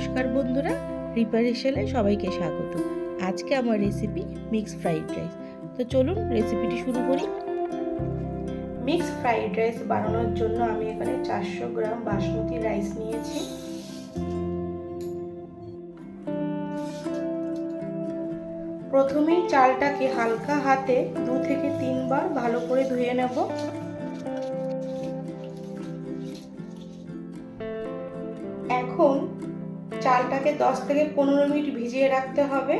নমস্কার বন্ধুরা প্রিপারেশনে সবাইকে স্বাগত। আজকে আমার রেসিপি মিক্স ফ্রাইড রাইস তো চলুন রেসিপিটি শুরু করি। মিক্স ফ্রাইড রাইস বানানোর জন্য আমি এখানে চারশো গ্রাম বাসমতি রাইস নিয়েছি। প্রথমেই চালটাকে হালকা হাতে দু থেকে তিনবার ভালো করে ধুয়ে নেব। চালটাকে 10 থেকে পনেরো মিনিট ভিজিয়ে রাখতে হবে।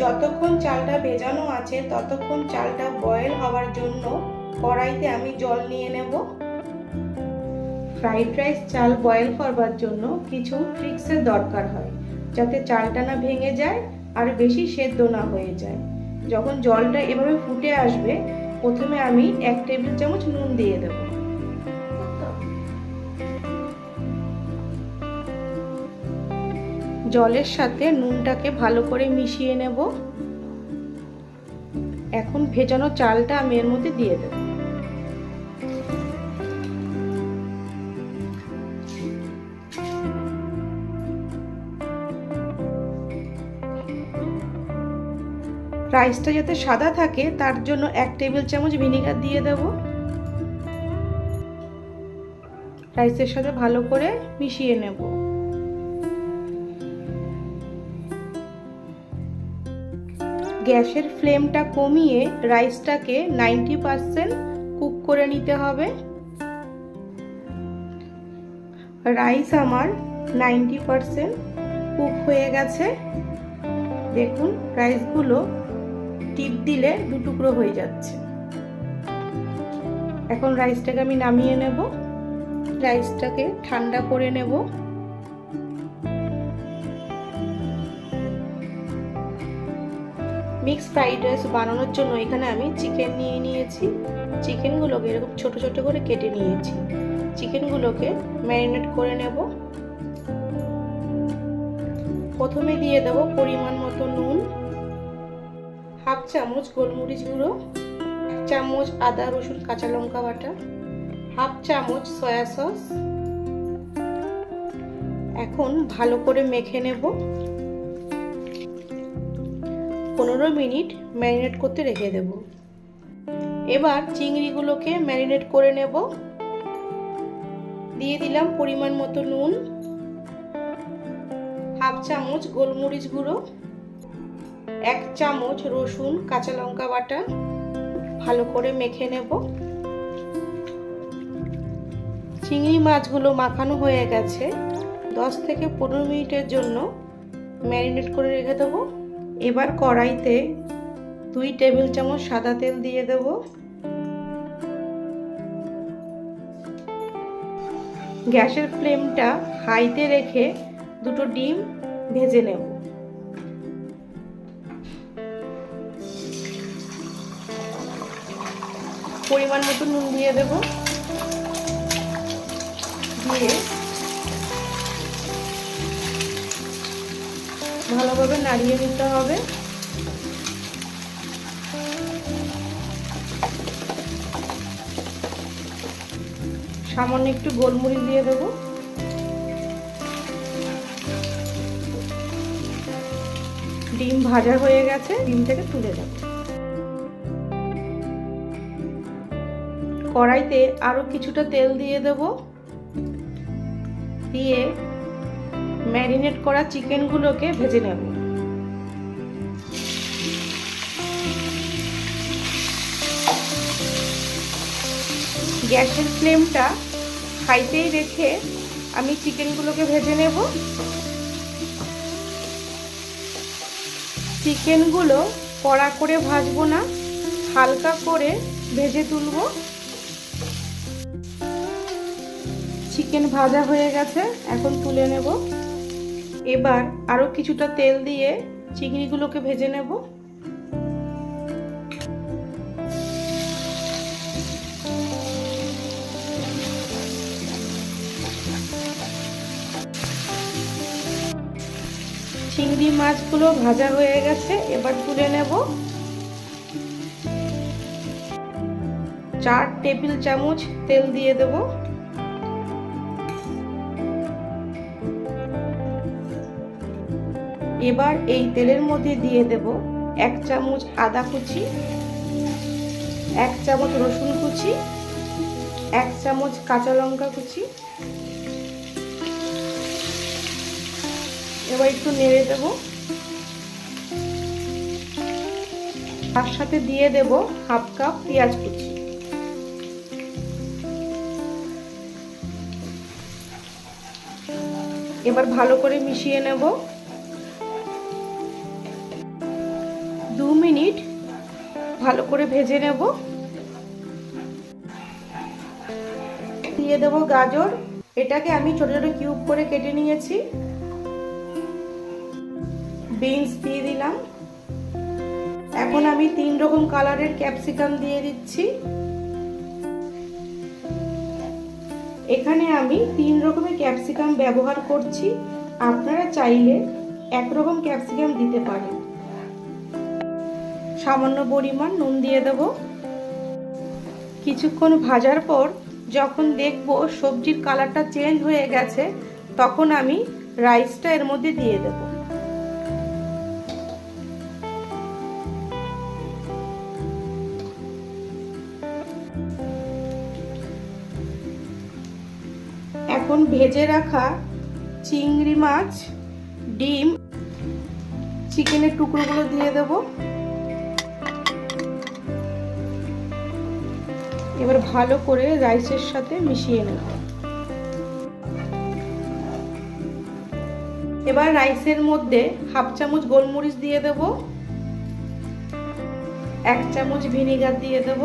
যতক্ষণ চালটা ভেজানো আছে, ততক্ষণ চালটা বয়েল হওয়ার জন্য কড়াইতে আমি জল নিয়ে নেব। ফ্রাইড রাইস চাল বয়েল করবার জন্য কিছু ট্রিক্সের দরকার হয়, যাতে চালটা না ভেঙে যায় আর বেশি সেদ্ধ না হয়ে যায়। যখন জলটা এভাবে ফুটে আসবে, প্রথমে আমি এক টেবিল চামচ নুন দিয়ে দেবো। জলের সাথে নুনটাকে ভালো করে মিশিয়ে নেব। এখন ভেজানো চালটা আমি এর মধ্যে দিয়ে দেব। রাইসটা যাতে সাদা থাকে, তার জন্য এক টেবিল চামচ ভিনিগার দিয়ে দেব। রাইসের সাথে ভালো করে মিশিয়ে নেব। গ্যাসের ফ্লেমটা কমিয়ে রাইসটাকে নাইনটি পারসেন্ট কুক করে নিতে হবে। রাইস আমার নাইনটি পারসেন্ট কুক হয়ে গেছে। দেখুন, রাইসগুলো টিপ দিলে দু টুকরো হয়ে যাচ্ছে। এখন রাইসটাকে আমি নামিয়ে নেব। রাইসটাকে ঠান্ডা করে নেব। মিক্স ফ্রাইড রাইস বানানোর জন্য এখানে আমি চিকেন নিয়ে নিয়েছি। চিকেনগুলোকে এরকম ছোট ছোট করে কেটে নিয়েছি। চিকেনগুলোকে ম্যারিনেট করে নেব। প্রথমে দিয়ে দেবো পরিমাণ মতো নুন, হাফ চামচ গোলমরিচ গুঁড়ো চামচ আদা, রসুন, কাঁচা লঙ্কা বাটা, হাফ চামচ সয়া সস। এখন ভালো করে মেখে নেব। পনেরো মিনিট ম্যারিনেট করতে রেখে দেব। এবার চিংড়িগুলোকে ম্যারিনেট করে নেব। দিয়ে দিলাম পরিমাণ মতো নুন, হাফ চামচ গোলমরিচ গুঁড়ো, এক চামচ রসুন, কাঁচা লঙ্কা বাটা, ভালো করে মেখে নেব। চিংড়ি মাছগুলো মাখানো হয়ে গেছে। দশ থেকে পনেরো মিনিটের জন্য ম্যারিনেট করে রেখে দেবো। এবার কড়াইতে দুই টেবিল চামচ সাদা তেল দিয়ে দেব। গ্যাসের ফ্লেমটা হাইতে রেখে দুটো ডিম ভেজে নেব। পরিমাণ মতো নুন দিয়ে দেব। দিয়ে ভালোভাবে নাড়িয়ে নিতে হবে। সামান্য একটু গোলমরিচ দিয়ে দেব। ডিম ভাজা হয়ে গেছে ডিম থেকে তুলে দেব কড়াইতে আরও কিছুটা তেল দিয়ে দেব। দিয়ে ম্যারিনেট করা চিকেনগুলোকে ভেজে নেব। গ্যাসের ফ্লেমটা হাইতেই রেখে আমি চিকেনগুলোকে ভেজে নেব। চিকেনগুলো কড়া করে ভাজবো না, হালকা করে ভেজে তুলবো। চিকেন ভাজা হয়ে গেছে, এখন তুলে নেব। এবার আরও কিছুটা তেল দিয়ে চিংড়িগুলোকে ভেজে নেব। চিংড়ি মাছগুলো ভাজা হয়ে গেছে, এবার তুলে নেব। চার টেবিল চামচ তেল দিয়ে দেবো। এবার এই তেলের মধ্যে দিয়ে দেব এক চামচ আদা কুচি, এক চামচ রসুন কুচি, এক চামচ কাঁচা লঙ্কা কুচি। এবার একটু নেড়ে দেব। তার সাথে দিয়ে দেব হাফ কাপ পেঁয়াজ কুচি। এবার ভালো করে মিশিয়ে নেব। ভালো করে ভেজে নেব। দিয়ে দেব গাজর। এটাকে আমি ছোট ছোট কিউব করে কেটে নিয়েছি। বিনস দিয়ে দিলাম। এখন আমি তিন রকম কালারের ক্যাপসিকাম দিয়ে দিচ্ছি। এখানে আমি তিন রকমের ক্যাপসিকাম ব্যবহার করছি। আপনারা চাইলে একরকম ক্যাপসিকাম দিতে পারেন। সামান্য পরিমাণ নুন দিয়ে দেব। কিছুক্ষণ ভাজার পর যখন দেখব সবজির কালারটা চেঞ্জ হয়ে গেছে, তখন আমি রাইসটা এর মধ্যে দিয়ে দেব। এখন ভেজে রাখা চিংড়ি মাছ, ডিম, চিকেনের টুকরোগুলো দিয়ে দেব। এবার ভালো করে রাইসের সাথে মিশিয়ে নেব। এবার রাইসের মধ্যে হাফ চামচ গোলমরিচ দিয়ে দেব, এক চামচ ভিনিগার দিয়ে দেব,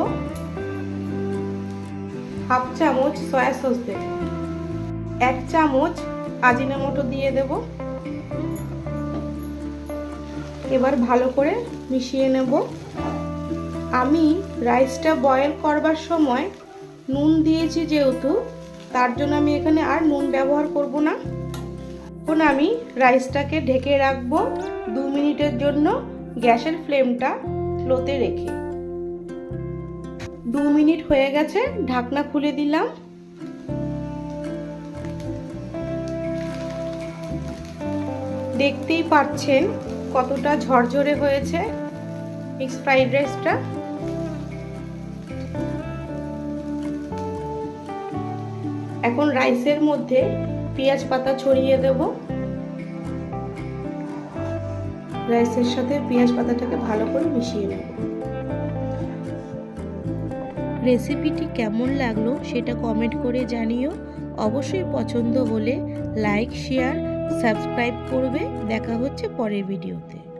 হাফ চামচ সয়া সস দেব, এক চামচ আজিনামোটো দিয়ে দেব। এবার ভালো করে মিশিয়ে নেব। আমি রাইসটা বয়েল করবার সময় নুন দিয়েছি যেহেতু, তার জন্য আমি এখানে আর নুন ব্যবহার করব না। এখন আমি রাইসটাকে ঢেকে রাখব দু মিনিটের জন্য গ্যাসের ফ্লেমটা লোতে রেখে। দু মিনিট হয়ে গেছে, ঢাকনা খুলে দিলাম। দেখতেই পাচ্ছেন কতটা ঝরঝরে হয়েছে মিক্স ফ্রাইড রাইসটা এখন রাইসের মধ্যে পেঁয়াজ পাতা ছড়িয়ে দেব। রাইসের সাথে পেঁয়াজ পাতাটাকে ভালো করে মিশিয়ে নেব। রেসিপিটি কেমন লাগল সেটা কমেন্ট করে জানিও। অবশ্যই পছন্দ হলে লাইক, শেয়ার, সাবস্ক্রাইব করবে। দেখা হচ্ছে পরের ভিডিওতে।